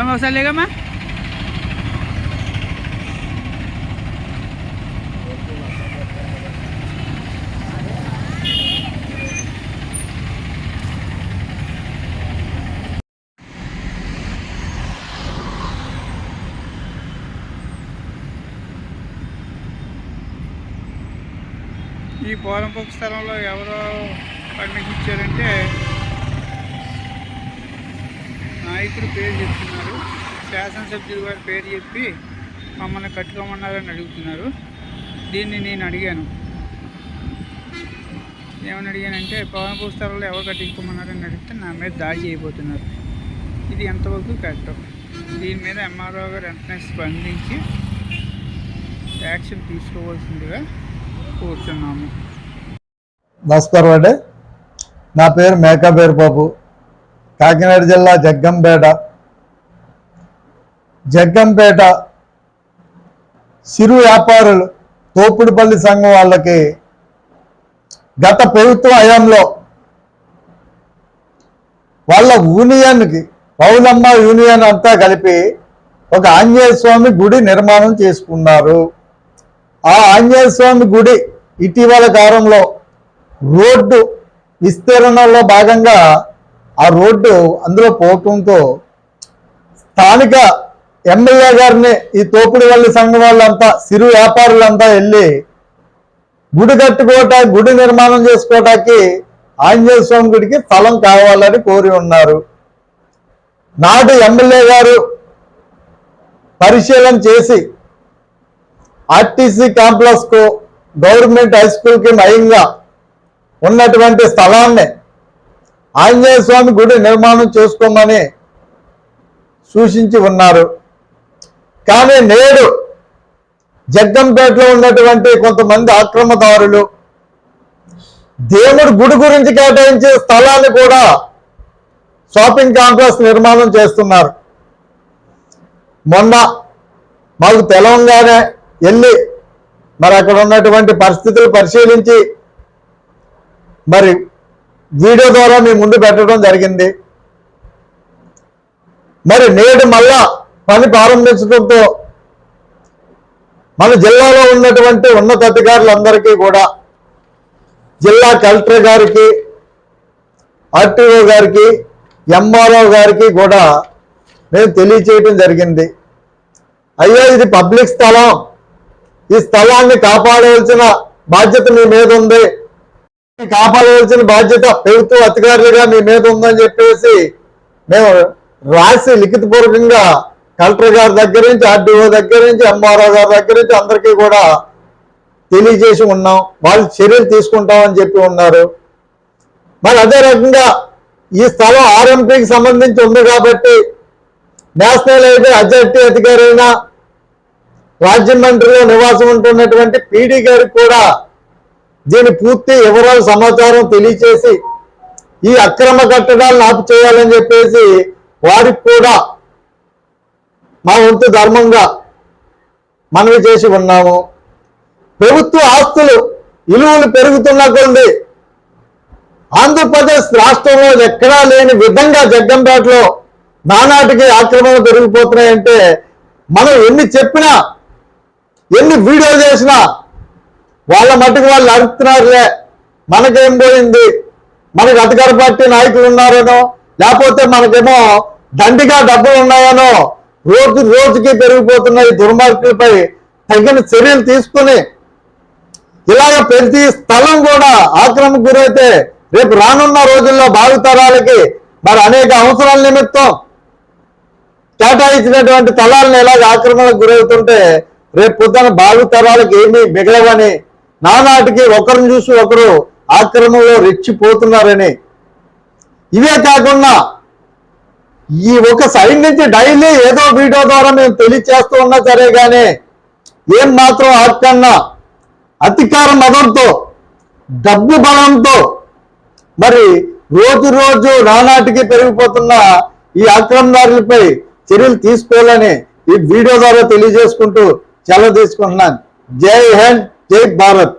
તમે ఒకసారి లేగమ్మా ఈ పోలంపొక్క స్థలంలో ఎవరో పండుగ ఇచ్చారంటే నాయకుడు పేరు చెప్తున్నారు. శాసనసభ్యులు గారి పేరు చెప్పి మమ్మల్ని కట్టుకోమన్నారని అడుగుతున్నారు. దీన్ని నేను అడిగాను. ఏమని అడిగానంటే పవన్ పుస్తకాలు ఎవరు కట్టించుకోమన్నారని అడిగితే నా మీద దాడి చేయబోతున్నారు. ఇది ఎంతవరకు కరెక్ట్ దీని మీద ఎంఆర్ఓ గారు వెంటనే స్పందించి యాక్షన్ తీసుకోవాల్సిందిగా కోరుతున్నాము నమస్కారం అండి. నా పేరు మేకాపేరు బాబు కాకినాడ జిల్లా జగ్గంపేట జగ్గంపేట సిరు వ్యాపారులు తోపుడుపల్లి సంఘం వాళ్ళకి గత ప్రభుత్వ హయాంలో వాళ్ళ యూనియన్కి పౌలమ్మ యూనియన్ అంతా కలిపి ఒక ఆంజనేయ స్వామి గుడి నిర్మాణం చేసుకున్నారు. ఆ ఆంజనేయ స్వామి గుడి ఇటీవల కాలంలో రోడ్డు విస్తీర్ణంలో భాగంగా ఆ రోడ్డు అందులో పోవటంతో స్థానిక ఎమ్మెల్యే గారిని ఈ తోపుడువల్లి సంఘం వాళ్ళంతా సిరు వ్యాపారులంతా వెళ్ళి గుడి కట్టుకోవటానికి గుడి నిర్మాణం చేసుకోవటానికి ఆంజనేయ స్వామి గుడికి స్థలం కావాలని కోరి ఉన్నారు. నాడు ఎమ్మెల్యే గారు పరిశీలన చేసి ఆర్టీసీ క్యాంప్లస్కు గవర్నమెంట్ హై స్కూల్కి నయంగా ఉన్నటువంటి స్థలాన్ని ఆంజనేయ స్వామి గుడి నిర్మాణం చేసుకోమని సూచించి ఉన్నారు. కానీ నేడు జగ్గంపేటలో ఉన్నటువంటి కొంతమంది ఆక్రమదారులు దేవుడి గుడి గురించి కేటాయించే స్థలాన్ని కూడా షాపింగ్ కాంప్లెక్స్ నిర్మాణం చేస్తున్నారు. మొన్న మాకు తెలవంగానే వెళ్ళి మరి అక్కడ ఉన్నటువంటి పరిస్థితులు పరిశీలించి మరి వీడియో ద్వారా మీ ముందు పెట్టడం జరిగింది. మరి నేడు మళ్ళా పని ప్రారంభించడంతో మన జిల్లాలో ఉన్నటువంటి ఉన్నత అధికారులందరికీ కూడా జిల్లా కలెక్టర్ గారికి ఆర్టీఓ గారికి ఎంఆర్ఓ గారికి కూడా మేము తెలియచేయటం జరిగింది. అయ్యా ఇది పబ్లిక్ స్థలం. ఈ స్థలాన్ని కాపాడవలసిన బాధ్యత మీ మీద ఉంది. కాపాడవలసిన బాధ్యత ప్రభుత్వ అధికారులుగా మీ మీద ఉందని చెప్పేసి మేము రాసి లిఖితపూర్వకంగా కలెక్టర్ గారి దగ్గర నుంచి ఆర్డీఓ దగ్గర నుంచి ఎంఆర్ఓ గారి దగ్గర నుంచి అందరికీ కూడా తెలియజేసి ఉన్నాం. వాళ్ళు చర్యలు తీసుకుంటామని చెప్పి ఉన్నారు. మరి అదే రకంగా ఈ స్థలం ఆర్ఎంపీకి సంబంధించి ఉంది కాబట్టి నేషనల్ హైవే అథారిటీ అధికారి అయినా రాజమండ్రిలో నివాసం ఉంటున్నటువంటి పీడీ గారికి కూడా దీని పూర్తి వివరాలు సమాచారం తెలియచేసి ఈ అక్రమ కట్టడాలను ఆపు చేయాలని చెప్పేసి వారికి కూడా మా వంతు ధర్మంగా మనవి చేసి ఉన్నాము. ప్రభుత్వ ఆస్తులు విలువలు పెరుగుతున్న కొద్ది ఆంధ్రప్రదేశ్ రాష్ట్రంలో ఎక్కడా లేని విధంగా జగ్గంపేటలో నానాటికి ఆక్రమణలు పెరిగిపోతున్నాయంటే మనం ఎన్ని చెప్పినా ఎన్ని వీడియో చేసినా వాళ్ళ మట్టుకు వాళ్ళు అడుగుతున్నారులే మనకేం పోయింది? మనకి అధికార పార్టీ నాయకులు ఉన్నారనో లేకపోతే మనకేమో దండిగా డబ్బులు ఉన్నాయనో రోజు రోజుకి పెరిగిపోతున్న ఈ దుర్మార్గులపై తగిన చర్యలు తీసుకుని ఇలాగ ప్రతి స్థలం కూడా ఆక్రమణకు గురైతే రేపు రానున్న రోజుల్లో భావితరాలకి మరి అనేక అవసరాల నిమిత్తం కేటాయించినటువంటి తలాలను ఇలాగ ఆక్రమణకు గురవుతుంటే రేపు పొద్దున భావితరాలకు ఏమీ మిగలవని నానాటికి ఒకరిని చూసి ఒకరు ఆక్రమణలో రెచ్చిపోతున్నారని. ఇవే కాకుండా ఈ ఒక సైడ్ నుంచి డైలీ ఏదో వీడియో ద్వారా మేము తెలియచేస్తూ ఉన్నా సరే కానీ ఏం మాత్రం ఆకన్నా అధికార మదంతో డబ్బు బలంతో మరి రోజు రోజు నానాటికి పెరిగిపోతున్న ఈ ఆక్రమణదారులపై చర్యలు తీసుకోవాలని ఈ వీడియో ద్వారా తెలియజేసుకుంటూ సెలవు తీసుకుంటున్నాను. జై హింద్ జై భారత్.